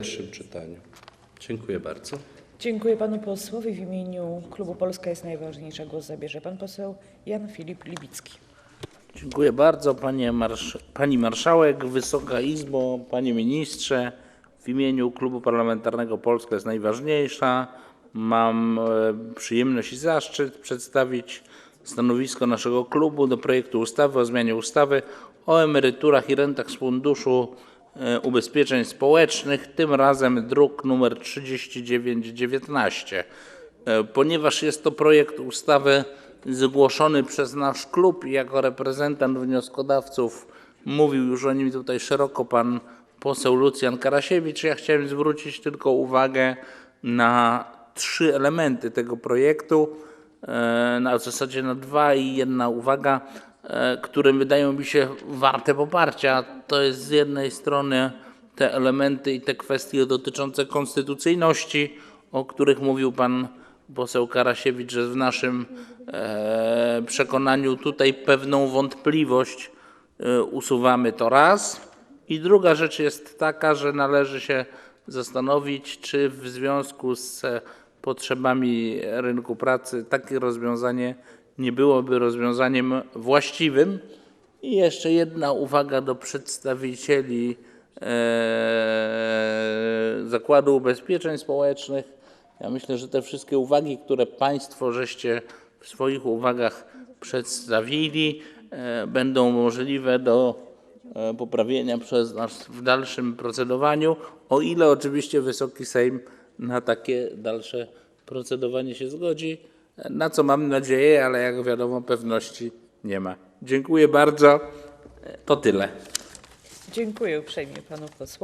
pierwszym czytaniu. Dziękuję bardzo. Dziękuję panu posłowi. W imieniu klubu Polska jest najważniejsza. Głos zabierze pan poseł Jan Filip Libicki. Dziękuję bardzo panie marsz Pani Marszałek, Wysoka Izbo, Panie Ministrze. W imieniu Klubu Parlamentarnego Polska jest najważniejsza. Mam e, przyjemność i zaszczyt przedstawić stanowisko naszego klubu do projektu ustawy o zmianie ustawy o emeryturach i rentach z Funduszu Ubezpieczeń Społecznych, tym razem druk nr 3919. E, Ponieważ jest to projekt ustawy zgłoszony przez nasz klub i jako reprezentant wnioskodawców mówił już o nim tutaj szeroko pan poseł Lucjan Karasiewicz, ja chciałem zwrócić tylko uwagę na trzy elementy tego projektu, e, na w zasadzie na dwa i jedna uwaga, e, które wydają mi się warte poparcia. To jest z jednej strony te elementy i te kwestie dotyczące konstytucyjności, o których mówił pan poseł Karasiewicz, że w naszym e, przekonaniu tutaj pewną wątpliwość e, usuwamy to raz. I druga rzecz jest taka, że należy się zastanowić, czy w związku z e, potrzebami rynku pracy takie rozwiązanie nie byłoby rozwiązaniem właściwym. I jeszcze jedna uwaga do przedstawicieli e, Zakładu Ubezpieczeń Społecznych. Ja myślę, że te wszystkie uwagi, które Państwo żeście w swoich uwagach przedstawili, e, będą możliwe do e, poprawienia przez nas w dalszym procedowaniu, o ile oczywiście Wysoki Sejm na takie dalsze procedowanie się zgodzi, na co mam nadzieję, ale jak wiadomo pewności nie ma. Dziękuję bardzo. To tyle. Dziękuję uprzejmie panu posłowi.